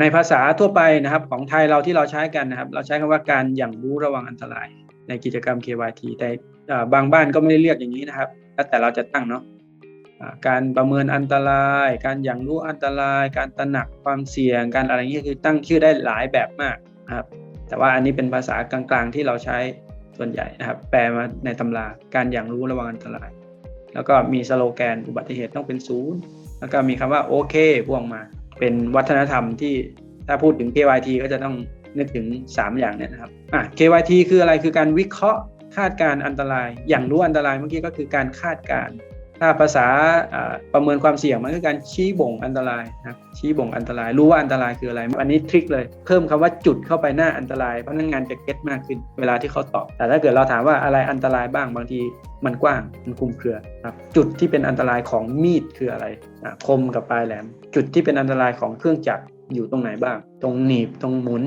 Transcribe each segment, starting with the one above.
ในภาษาทั่วไปนะครับของไทยเราที่เราใช้กันนะครับ เราใช้คำว่าการอย่างรู้ระวังอันตราย ในกิจกรรม KYT แต่บางบ้านก็ไม่ได้เรียกอย่างนี้นะครับ แล้วแต่เราจะตั้งเนาะการประเมินอันตราย การอย่างรู้อันตราย การตระหนักความเสี่ยง การอะไรเงี้ยคือตั้งชื่อได้หลายแบบมากนะครับ แต่ว่าอันนี้เป็นภาษากลางๆที่เราใช้ส่วนใหญ่นะครับ แปลมาในตำราการอย่างรู้ระวังอันตราย แล้วก็มีสโลแกนอุบัติเหตุต้องเป็นศูนย์ แล้วก็มีคำว่าโอเคพ่วงมา เป็นวัฒนธรรมที่ถ้าพูดถึง KYT ก็จะต้องนึกถึง 3 อย่างเนี่ยนะครับอะ KYT คืออะไรคือการวิเคราะห์คาดการอันตราย อย่างรู้อันตรายเมื่อกี้ก็คือการคาดการ ถ้าภาษาประเมินความเสี่ยงมันคือการชี้บ่งอันตรายนะชี้บ่งอันตราย รู้ว่าอันตรายคืออะไร อันนี้ทริคเลย เพิ่มคำว่าจุดเข้าไปหน้าอันตรายพนักงานจะเก็ตมากขึ้นเวลาที่เขาตอบ แต่ถ้าเกิดเราถามว่าอะไรอันตรายบ้างบางทีมันกว้างมันคุมเครือครับจุดที่เป็นอันตรายของมีดคืออะไรอะคมกับปลายแหลม จุดที่เป็นอันตรายของเครื่องจักรอยู่ตรงไหนบ้าง ตรงหนีบตรงหมุน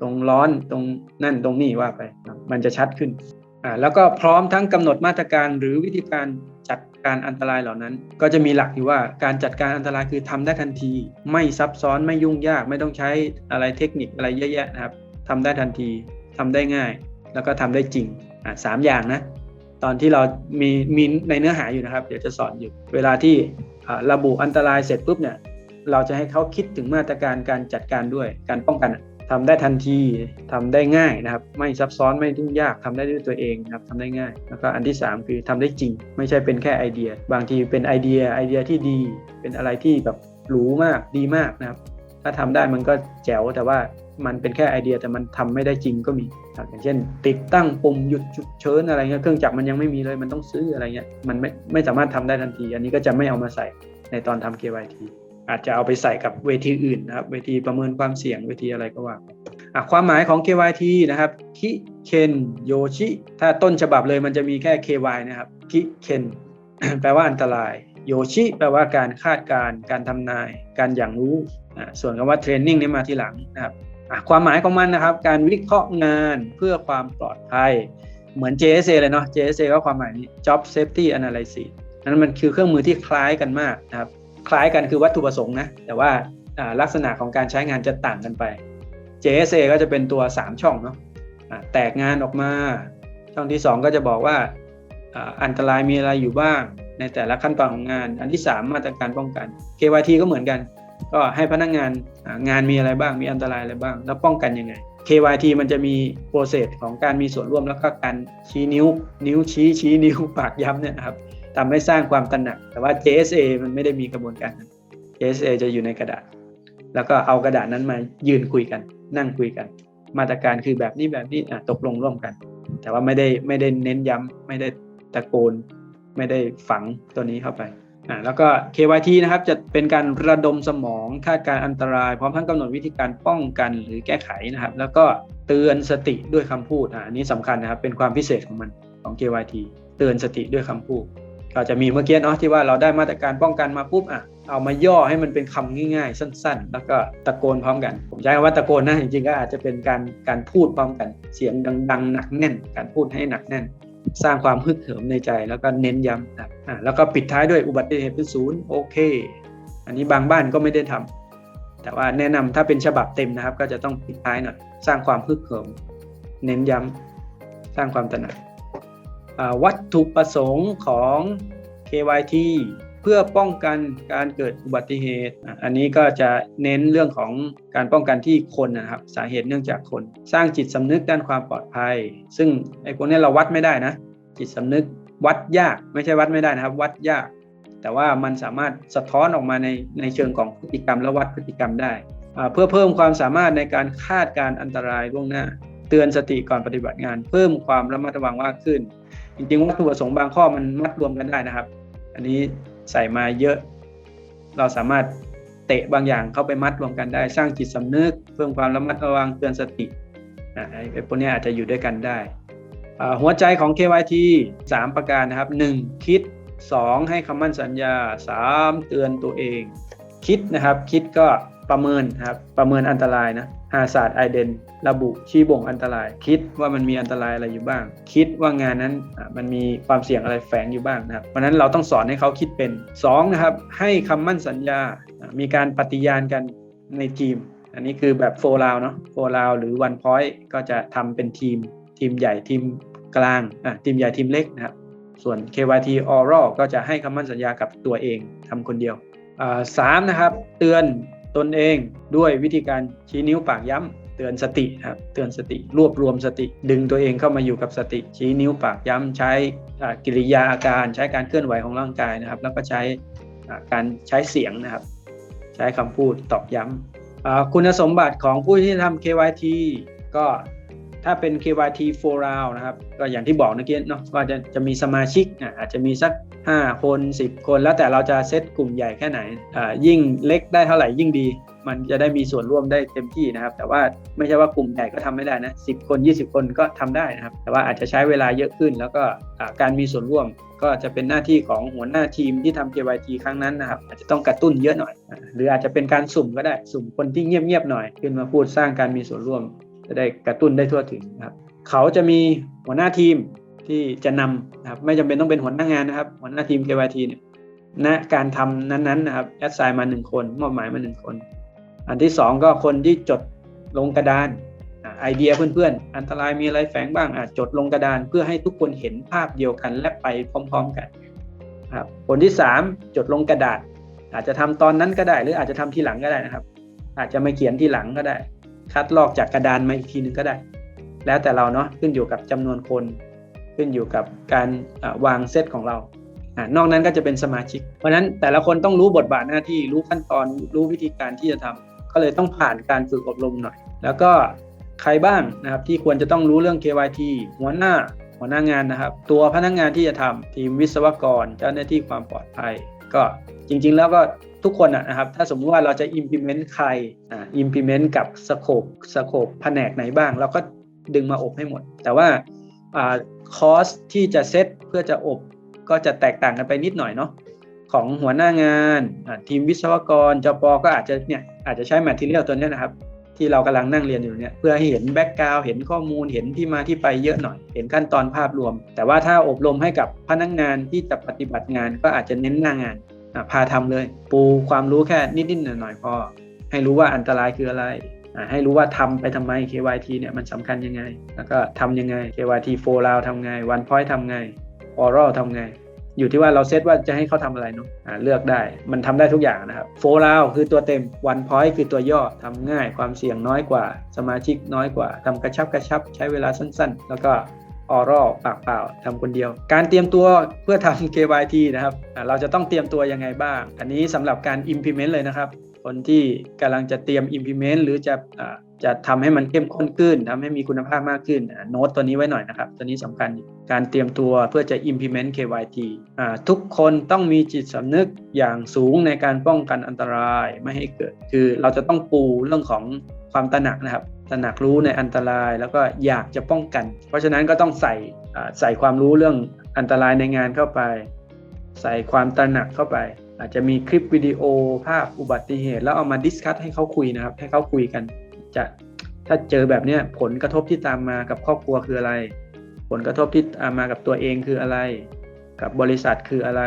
ตรงร้อนตรงนั่นตรงนี่ว่าไป มันจะชัดขึ้นอ่าแล้วก็พร้อมทั้งกำหนดมาตรการหรือวิธีการ จัดการอันตรายเหล่านั้น ก็จะมีหลักอยู่ว่าการจัดการอันตรายคือทำได้ทันที ไม่ซับซ้อนไม่ยุ่งยาก ไม่ต้องใช้อะไรเทคนิคอะไรเยอะแยะนะครับทำได้ทันทีทำได้ง่าย แล้วก็ทำได้จริงอ่าสามอย่างนะตอนที่เรามีมีในเนื้อหาอยู่นะครับ เดี๋ยวจะสอนอยู่ เวลาที่ระบุอันตรายเสร็จปุ๊บเนี่ยเราจะให้เขาคิดถึงมาตรการการจัดการด้วยการป้องกัน ทำได้ทันทีทำได้ง่ายนะครับ ไม่ซับซ้อนไม่ยุ่งยากทำได้ด้วยตัวเองนะครับทำได้ง่าย แล้วก็อันที่ 3 คือทำได้จริง ไม่ใช่เป็นแค่ไอเดีย บางทีเป็นไอเดียไอเดียที่ดี เป็นอะไรที่แบบหรูมากดีมากนะครับ ถ้าทำได้มันก็แจ๋วแต่ว่ามันเป็นแค่ไอเดียแต่มันทำไม่ได้จริงก็มี อย่างเช่น ติดตั้งปุ่มหยุดฉุกเฉินอะไรเงี้ยเครื่องจักรมันยังไม่มีเลยมันต้องซื้ออะไรเงี้ยมันไม่ไม่สามารถทำได้ทันที อันนี้ก็จะไม่เอามาใส่ในตอนทำ KYT อาจจะเอาไปใส่กับเวทีอื่นนะครับ เวทีประเมินความเสี่ยงเวทีอะไรก็ว่าความหมายของ KYT นะครับคิเคนโยชิ ถ้าต้นฉบับเลยมันจะมีแค่ KY นะครับคิเคนแปลว่าอันตราย โยชิ แปลว่าการคาดการการทำนาย การอย่างรู้ส่วนคำว่าเทรนนิ่งนี่มาทีหลังนะครับความหมายของมันนะครับ การวิเคราะห์งานเพื่อความปลอดภัย เหมือน JSA เลยเนาะ JSA ก็ความหมายนี้ Job Safety Analysis นั้นมันคือเครื่องมือที่คล้ายกันมากนะครับ คล้ายกันคือวัตถุประสงค์นะ แต่ว่าลักษณะของการใช้งานจะต่างกันไป JSA ก็จะเป็นตัว 3 ช่องเนาะแตกงานออกมา ช่องที่ 2 ก็จะบอกว่าอันตรายมีอะไรอยู่บ้าง ในแต่ละขั้นตอนของงาน อันที่ 3 มาตรการป้องกัน KYT ก็เหมือนกัน ก็ให้พนักงานงานมีอะไรบ้าง มีอันตรายอะไรบ้าง แล้วป้องกันยังไง KYT มันจะมีโปรเซสของการมีส่วนร่วมแล้วก็การชี้นิ้ว นิ้วชี้ชี้นิ้วปากย้ำเนี่ยนะครับ ทำให้สร้างความตระหนัก แต่ว่า JSA มันไม่ได้มีกระบวนการ JSA จะอยู่ในกระดาษ แล้วก็เอากระดาษนั้นมายืนคุยกัน นั่งคุยกัน มาตรการคือแบบนี้แบบนี้อะตกลงร่วมกัน แต่ว่าไม่ได้ไม่ได้เน้นย้ำไม่ได้ตะโกน ไม่ได้ฝังตัวนี้เข้าไปอ่าแล้วก็ KYT นะครับจะเป็นการระดมสมองคาดการอันตราย พร้อมทั้งกำหนดวิธีการป้องกันหรือแก้ไขนะครับ แล้วก็เตือนสติด้วยคำพูดอ่าอันนี้สำคัญนะครับเป็นความพิเศษของมันของ KYT เตือนสติด้วยคำพูด ก็จะมีเมื่อกี้เนาะที่ว่าเราได้มาตรการป้องกันมาปุ๊บอะเอามาย่อให้มันเป็นคำง่ายๆ สั้นๆ แล้วก็ตะโกนพร้อมกัน ผมใช้คำว่าตะโกนนะจริงๆก็อาจจะเป็นการการพูดพร้อมกันเสียงดังๆหนักแน่น การพูดให้หนักแน่น สร้างความฮึกเหิมในใจแล้วก็เน้นย้ำนะอ่าแล้วก็ปิดท้ายด้วยอุบัติเหตุเป็นศูนย์โอเค อันนี้บางบ้านก็ไม่ได้ทำแต่ว่าแนะนำถ้าเป็นฉบับเต็มนะครับ ก็จะต้องปิดท้ายหน่อยสร้างความฮึกเหิม เน้นย้ำสร้างความตระหนัก วัตถุประสงค์ของ KYT เพื่อป้องกันการเกิดอุบัติเหตุ อันนี้ก็จะเน้นเรื่องของการป้องกันที่คนนะครับ สาเหตุเนื่องจากคน สร้างจิตสำนึกด้านความปลอดภัย ซึ่งไอ้พวกนี้เราวัดไม่ได้นะ จิตสำนึกวัดยากไม่ใช่วัดไม่ได้นะครับ วัดยาก แต่ว่ามันสามารถสะท้อนออกมาในในเชิงของพฤติกรรมและวัดพฤติกรรมได้ เพื่อเพิ่มความสามารถในการคาดการอันตรายล่วงหน้า เตือนสติก่อนปฏิบัติงาน เพิ่มความระมัดระวังมากขึ้น จริงๆวัตถุประสงค์บางข้อมันมัดรวมกันได้นะครับ อันนี้ใส่มาเยอะ เราสามารถเตะบางอย่างเข้าไปมัดรวมกันได้ สร้างจิตสำนึก เพิ่มความระมัดระวังเตือนสติไอ้พวกนี้อาจจะอยู่ด้วยกันได้ หัวใจของ KYT 3 ประการนะครับ 1. คิด 2. ให้คำมั่นสัญญา 3. เตือนตัวเอง คิดนะครับ คิดก็ ประเมินครับประเมินอันตรายนะหาศาสตร์ไอเดนระบุชี้บ่งอันตราย คิดว่ามันมีอันตรายอะไรอยู่บ้าง คิดว่างานนั้นมันมีความเสี่ยงอะไรแฝงอยู่บ้างนะครับเพราะนั้นเราต้องสอนให้เขาคิดเป็นสองนะครับให้คำมั่นสัญญา มีการปฏิญาณกันในทีม อันนี้คือแบบโฟลาวเนาะโฟลาวหรือวันพอยต์ก็จะทำเป็นทีม ทีมใหญ่ทีมกลางอะทีมใหญ่ทีมเล็กนะครับส่วน KYT Oral ก็จะให้คำมั่นสัญญากับตัวเองทำคนเดียวอ่าสามนะครับ เตือน ตนเองด้วยวิธีการชี้นิ้วปากย้ำเตือนสตินะครับเตือนสติรวบรวมสติ ดึงตัวเองเข้ามาอยู่กับสติ ชี้นิ้วปากย้ำใช้กิริยาอาการ ใช้การเคลื่อนไหวของร่างกายนะครับ แล้วก็ใช้การใช้เสียงนะครับ ใช้คำพูดตอกย้ำอ่าคุณสมบัติของผู้ที่ทำ KYT ก็ถ้าเป็น KYT for round นะครับ ก็อย่างที่บอกเมื่อกี้เนาะว่าจะจะมีสมาชิกอาจจะมีสัก 5 คน 10 คน แล้วแต่เราจะเซตกลุ่มใหญ่แค่ไหนอ่ายิ่งเล็กได้เท่าไหร่ยิ่งดี มันจะได้มีส่วนร่วมได้เต็มที่นะครับ แต่ว่าไม่ใช่ว่ากลุ่มใหญ่ก็ทำไม่ได้นะ10 คน 20 คนก็ทำได้นะครับ แต่ว่าอาจจะใช้เวลาเยอะขึ้น แล้วก็การมีส่วนร่วมก็จะเป็นหน้าที่ของหัวหน้าทีมที่ทำ KYT ครั้งนั้นนะครับ อาจจะต้องกระตุ้นเยอะหน่อย หรืออาจจะเป็นการสุ่มก็ได้สุ่มคนที่เงียบๆหน่อยขึ้นมาพูดสร้างการมีส่วนร่วม จะได้กระตุ้นได้ทั่วถึงนะครับเขาจะมีหัวหน้าทีม ที่จะนำนะครับไม่จำเป็นต้องเป็นหัวหน้างานนะครับ หัวหน้าทีม KYT เนี่ยณการทำนั้นๆนะครับแอดไซน์มาหนึ่งคนมอบหมายมาหนึ่งคน อันที่สองก็คนที่จดลงกระดานไอเดียเพื่อนๆ อันตรายมีอะไรแฝงบ้างอาจจดลงกระดานเพื่อให้ทุกคนเห็นภาพเดียวกันและไปพร้อม ๆกันครับคนที่สามจดลงกระดาษ อาจจะทำตอนนั้นก็ได้ หรืออาจจะทำทีหลังก็ได้นะครับ อาจจะไม่เขียนทีหลังก็ได้ คัดลอกจากกระดานมาอีกทีหนึงก็ได้ แล้วแต่เราเนาะขึ้นอยู่กับจำนวนคน ขึ้นอยู่กับการวางเซตของเราอ่านอกนั้นก็จะเป็นสมาชิก เพราะฉะนั้นแต่ละคนต้องรู้บทบาทหน้าที่รู้ขั้นตอนรู้วิธีการที่จะทำก็เลยต้องผ่านการฝึกอบรมหน่อย แล้วก็ใครบ้างนะครับที่ควรจะต้องรู้เรื่อง KYT หัวหน้าหัวหน้างานนะครับ ตัวพนักงานที่จะทำทีมวิศวกร เจ้าหน้าที่ความปลอดภัย ก็จริง ๆ แล้วก็ทุกคนนะนะครับ ถ้าสมมุติว่าเราจะ implement ใครอ่า implement กับสโคปสโคปแผนกไหนบ้าง เราก็ดึงมาอบให้หมด แต่ว่า คอสที่จะเซตเพื่อจะอบก็จะแตกต่างกันไปนิดหน่อยเนาะของหัวหน้างานทีมวิศวกรจปก็อาจจะเนี่ยอาจจะใช้ material ตัวเนี้ยนะครับ ที่เรากำลังนั่งเรียนอยู่เนี่ยเพื่อให้เห็นแบ็กกราวเห็นข้อมูลเห็นที่มาที่ไปเยอะหน่อย เห็นขั้นตอนภาพรวม แต่ว่าถ้าอบรมให้กับพนักงานที่จะปฏิบัติงานก็อาจจะเน้นหน้างานพาทำเลย ปูความรู้แค่นิดๆหน่อยๆพอให้รู้ว่าอันตรายคืออะไร ให้รู้ว่าทำไปทำไม KYT เนี่ยมันสำคัญยังไง แล้วก็ทำยังไง KYT 4 round ทำไง one point ทำไง oral ทำไง อยู่ที่ว่าเราเซตว่าจะให้เขาทำอะไรเนาะเลือกได้ มันทำได้ทุกอย่างนะครับโฟลาวคือตัวเต็มวันพอยต์คือตัวย่อทำง่าย ความเสี่ยงน้อยกว่า สมาชิกน้อยกว่าทำกระชับกระชับ ใช้เวลาสั้น ๆ แล้วก็ออร l ปากเปล่าทำคนเดียว การเตรียมตัวเพื่อทำ KYT นะครับ เราจะต้องเตรียมตัวยังไงบ้าง อันนี้สำหรับการ implement เลยนะครับ คนที่กำลังจะเตรียม implement หรือจะอ่าจะทำให้มันเข้มข้นขึ้นทำให้มีคุณภาพมากขึ้นโน้ตตัวนี้ไว้หน่อยนะครับ ตัวนี้สำคัญการเตรียมตัวเพื่อจะ implement KYT ทุกคนต้องมีจิตสำนึกอย่างสูงในการป้องกันอันตรายไม่ให้เกิด คือเราจะต้องปูเรื่องของความตระหนักนะครับตระหนักรู้ในอันตรายแล้วก็อยากจะป้องกัน เพราะฉะนั้นก็ต้องใส่ใส่ความรู้เรื่องอันตรายในงานเข้าไป ใส่ความตระหนักเข้าไป อาจจะมีคลิปวิดีโอภาพอุบัติเหตุ แล้วเอามาดิสคัทให้เขาคุยนะครับ ให้เขาคุยกัน จะถ้าเจอแบบเนี้ยผลกระทบที่ตามมากับครอบครัวคืออะไร ผลกระทบที่ตามมากับตัวเองคืออะไร กับบริษัทคืออะไร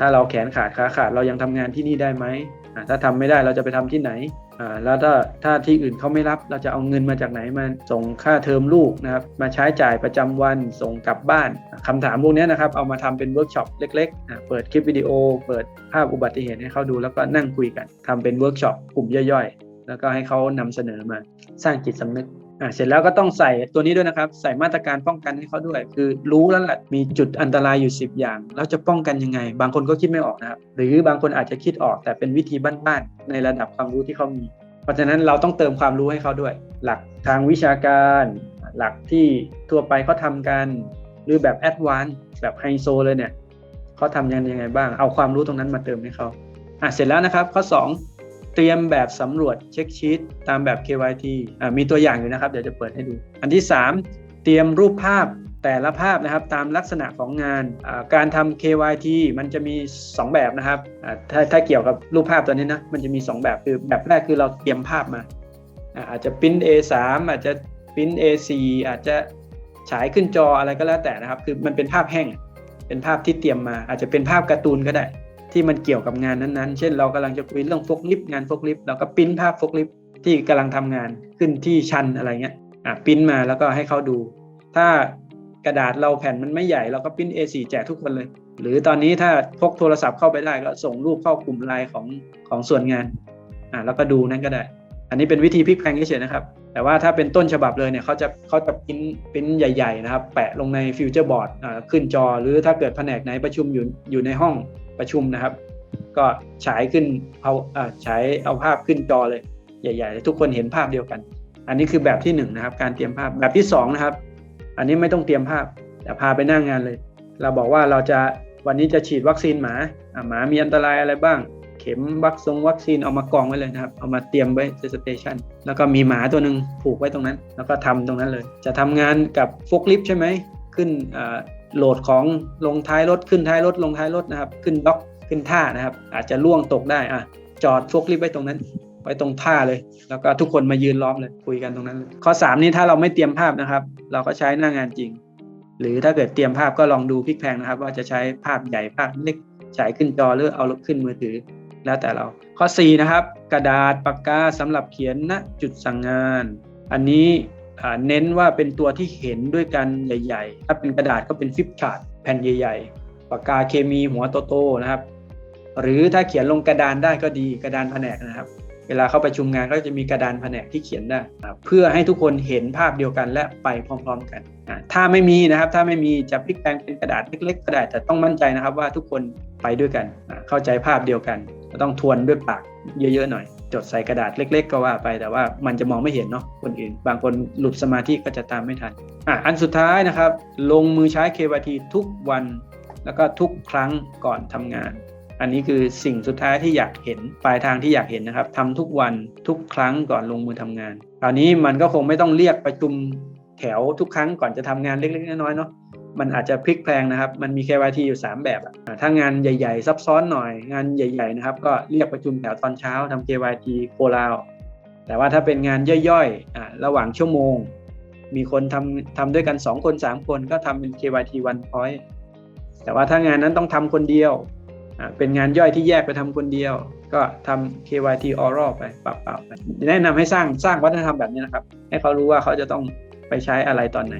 ถ้าเราแขนขาดขาขาดเรายังทำงานที่นี่ได้ไหมถ้าทำไม่ได้เราจะไปทำที่ไหนแล้วถ้าถ้าที่อื่นเขาไม่รับเราจะเอาเงินมาจากไหนมาส่งค่าเทอมลูกนะครับมาใช้จ่ายประจำวันส่งกลับบ้านอ่าคำถามพวกนี้นะครับเอามาทำเป็นเวิร์กช็อปเล็กๆ เปิดคลิปวิดีโอ เปิดภาพอุบัติเหตุให้เขาดูแล้วก็นั่งคุยกันทำเป็นเวิร์กช็อปกลุ่มย่อยๆ แล้วก็ให้เขานำเสนอมาสร้างจิตสำนึก อ่าเสร็จแล้วก็ต้องใส่ตัวนี้ด้วยนะครับ ใส่มาตรการป้องกันให้เขาด้วย คือรู้แล้วแหละมีจุดอันตรายอยู่ 10 อย่าง แล้วจะป้องกันยังไง บางคนก็คิดไม่ออกนะครับ หรือบางคนอาจจะคิดออกแต่เป็นวิธีบ้านๆในระดับความรู้ที่เขามี เพราะฉะนั้นเราต้องเติมความรู้ให้เขาด้วย หลักทางวิชาการ หลักที่ทั่วไปเขาทำกัน หรือแบบแอดวานซ์แบบไฮโซเลยเนี่ยเขาทำยังยังไงบ้าง เอาความรู้ตรงนั้นมาเติมให้เขาอะเสร็จแล้วนะครับ ข้อ 2 เตรียมแบบสำรวจเช็คชีตตามแบบ KYT อ่ามีตัวอย่างอยู่นะครับ เดี๋ยวจะเปิดให้ดู อันที่ 3 เตรียมรูปภาพแต่ละภาพนะครับตามลักษณะของงาน การทำ KYT มันจะมี 2 แบบนะครับถ้าถ้าเกี่ยวกับรูปภาพตัวนี้นะมันจะมี 2 แบบคือแบบแรกคือเราเตรียมภาพมา อาจจะปริ้น A3 อาจจะปริ้น A4 อาจจะฉายขึ้นจออะไรก็แล้วแต่นะครับ คือมันเป็นภาพแห้งเป็นภาพที่เตรียมมา อาจจะเป็นภาพการ์ตูนก็ได้ ที่มันเกี่ยวกับงานนั้นๆ เช่นเรากำลังจะคุยเรื่องฟกลิฟงานฟกลิฟเราก็ปิ้นภาพฟกลิฟที่กำลังทำงานขึ้นที่ชันอะไรเงี้ยอะปิ้นมาแล้วก็ให้เขาดู ถ้ากระดาษเราแผ่นมันไม่ใหญ่เราก็ปิ้น A4 แจกทุกคนเลย หรือตอนนี้ถ้าพกโทรศัพท์เข้าไปได้ก็ส่งรูปเข้ากลุ่มไลน์ของของส่วนงานอะแล้วก็ดูนั่นก็ได้ อันนี้เป็นวิธีพลิกแพลงเฉยๆนะครับ แต่ว่าถ้าเป็นต้นฉบับเลยเนี่ยเขาจะเขาจะปิ้นปริ้นใหญ่ ๆ นะครับ แปะลงในฟิวเจอร์บอร์ดขึ้นจอ หรือถ้าเกิดแผนกไหนประชุมอยู่อยู่ในห้อง ประชุมนะครับ ก็ฉายขึ้นเอาฉายเอาภาพขึ้นจอเลย ใหญ่ๆทุกคนเห็นภาพเดียวกัน อันนี้คือแบบที่หนึ่งนะครับ การเตรียมภาพแบบที่สองนะครับ อันนี้ไม่ต้องเตรียมภาพ แต่พาไปหน้างงานเลย เราบอกว่าเราจะวันนี้จะฉีดวัคซีนหมาหมามีอันตรายอะไรบ้าง เข็มวัคซงวัคซีนเอามากองไว้เลยนะครับ เอามาเตรียมไว้ที่สเตชันแล้วก็มีหมาตัวหนึ่งผูกไว้ตรงนั้น แล้วก็ทำตรงนั้นเลย จะทำงานกับฟกลิฟใช่ไหมขึ้นอ่า โหลดของลงท้ายรถขึ้นท้ายรถลงท้ายรถนะครับ ขึ้นด็อกขึ้นท่านะครับ อาจจะล่วงตกได้อะจอดฟกลิฟไว้ตรงนั้น ไว้ตรงท่าเลย แล้วก็ทุกคนมายืนล้อมเลยคุยกันตรงนั้นเลยข้อ 3 นี้ถ้าเราไม่เตรียมภาพนะครับ เราก็ใช้หน้างานจริง หรือถ้าเกิดเตรียมภาพก็ลองดูพิกแพงนะครับ ว่าจะใช้ภาพใหญ่ภาพเล็กฉายขึ้นจอหรือเอาขึ้นมือถือแล้วแต่เราข้อ 4 นะครับ กระดาษปากกาสำหรับเขียนณจุดสั่งงาน อันนี้ เน้นว่าเป็นตัวที่เห็นด้วยกันใหญ่ ๆ ถ้าเป็นกระดาษก็เป็นฟิปชาร์ดแผ่นใหญ่ ๆ ปากกาเคมีหัวโตๆนะครับ หรือถ้าเขียนลงกระดานได้ก็ดีกระดานแผนกนะครับ เวลาเข้าประชุมงานก็จะมีกระดานแผนกที่เขียนได้ เพื่อให้ทุกคนเห็นภาพเดียวกันและไปพร้อม ๆ กัน ถ้าไม่มีนะครับ ถ้าไม่มีจะพลิกแปลงเป็นกระดาษเล็ก ๆ ก็ได้แต่ต้องมั่นใจนะครับว่าทุกคนไปด้วยกัน เข้าใจภาพเดียวกัน ก็ต้องทวนด้วยปากเยอะๆหน่อย จดใส่กระดาษเล็ก ๆ ก็ว่าไปแต่ว่ามันจะมองไม่เห็นเนาะคนอื่น บางคนหลุดสมาธิก็จะตามไม่ทันอะอันสุดท้ายนะครับ ลงมือใช้ KYT ทุกวัน แล้วก็ทุกครั้งก่อนทำงาน อันนี้คือสิ่งสุดท้ายที่อยากเห็นปลายทางที่อยากเห็นนะครับทำทุกวันทุกครั้งก่อนลงมือทำงานคราวนี้มันก็คงไม่ต้องเรียกประชุมแถวทุกครั้งก่อนจะทำงานเล็กๆน้อยๆเนาะ มันอาจจะพลิกแพลงนะครับ มันมี KYT อยู่ 3 แบบอะอ่าถ้างานใหญ่ๆ ซับซ้อนหน่อยงานใหญ่ๆนะครับก็เรียกประชุมแถวตอนเช้าทำ KYT โคลาวแต่ว่าถ้าเป็นงานย่อยๆอ่าระหว่างชั่วโมง มีคนทำทำด้วยกัน 2 คน 3 คนก็ทำเป็น KYT one point แต่ว่าถ้างานนั้นต้องทำคนเดียวอ่าเป็นงานย่อยที่แยกไปทำคนเดียว ก็ทำ KYT oral ไปปรับๆไปแนะนำให้สร้างสร้างวัฒนธรรมแบบนี้นะครับ ให้เขารู้ว่าเขาจะต้องไปใช้อะไรตอนไหน